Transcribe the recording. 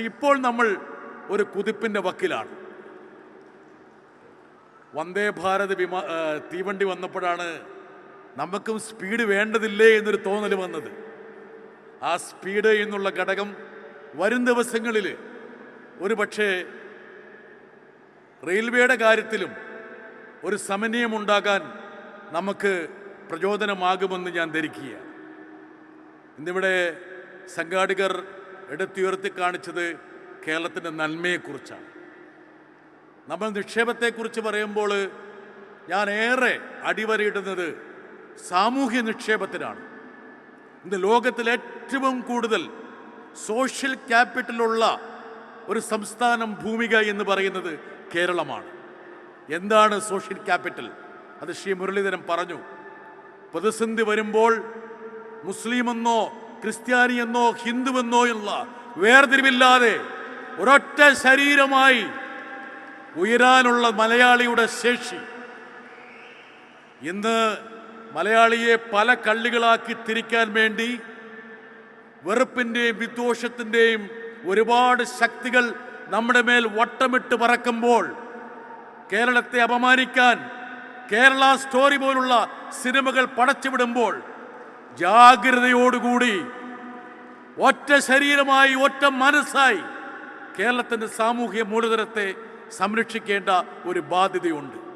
ഇപ്പോൾ നമ്മൾ ഒരു കുതിപ്പിന്റെ വക്കിലാണ്. വന്ദേ ഭാരത് വിമാ തീവണ്ടി വന്നപ്പോഴാണ് നമുക്കും സ്പീഡ് വേണ്ടതില്ലേ എന്നൊരു തോന്നൽ വന്നത്. ആ സ്പീഡ് എന്നുള്ള ഘടകം വരും ദിവസങ്ങളിൽ ഒരു പക്ഷേ റെയിൽവേയുടെ കാര്യത്തിലും ഒരു സമന്വയമുണ്ടാകാൻ നമുക്ക് പ്രചോദനമാകുമെന്ന് ഞാൻ ധരിക്കുകയാണ്. ഇന്നിവിടെ സംഘാടകർ എടുത്തുയർത്തി കാണിച്ചത് കേരളത്തിന്റെ നന്മയെക്കുറിച്ചാണ്. നമ്മൾ നിക്ഷേപത്തെക്കുറിച്ച് പറയുമ്പോൾ ഞാൻ ഏറെ അടിവരയിടുന്നത് സാമൂഹ്യ നിക്ഷേപത്തിനാണ്. ഇന്ന് ലോകത്തിൽ ഏറ്റവും കൂടുതൽ സോഷ്യൽ ക്യാപിറ്റലുള്ള ഒരു സംസ്ഥാനം ഭൂമിക എന്ന് പറയുന്നത് കേരളമാണ്. എന്താണ് സോഷ്യൽ ക്യാപിറ്റൽ? അത് ശ്രീ മുരളീധരൻ പറഞ്ഞു. പ്രതിസന്ധി വരുമ്പോൾ മുസ്ലിമെന്നോ ക്രിസ്ത്യാനിയെന്നോ ഹിന്ദുവെന്നോ എന്നുള്ള വേർതിരിവില്ലാതെ ഒരൊറ്റ ശരീരമായി ഉയരാനുള്ള മലയാളിയുടെ ശേഷി. ഇന്ന് മലയാളിയെ പല കള്ളികളാക്കി തിരിക്കാൻ വേണ്ടി വെറുപ്പിന്റെയും വിദ്വേഷത്തിന്റെയും ഒരുപാട് ശക്തികൾ നമ്മുടെ മേൽ വട്ടമിട്ട് പറക്കുമ്പോൾ കേരളത്തെ അപമാനിക്കാൻ കേരള സ്റ്റോറി പോലുള്ള സിനിമകൾ പടച്ചുവിടുമ്പോൾ ജാഗ്രതയോടുകൂടി ഒറ്റ ശരീരമായി ഒറ്റ മനസ്സായി കേരളത്തിന്റെ സാമൂഹ്യ മൂലധനത്തെ സംരക്ഷിക്കേണ്ട ഒരു ബാധ്യതയുണ്ട്.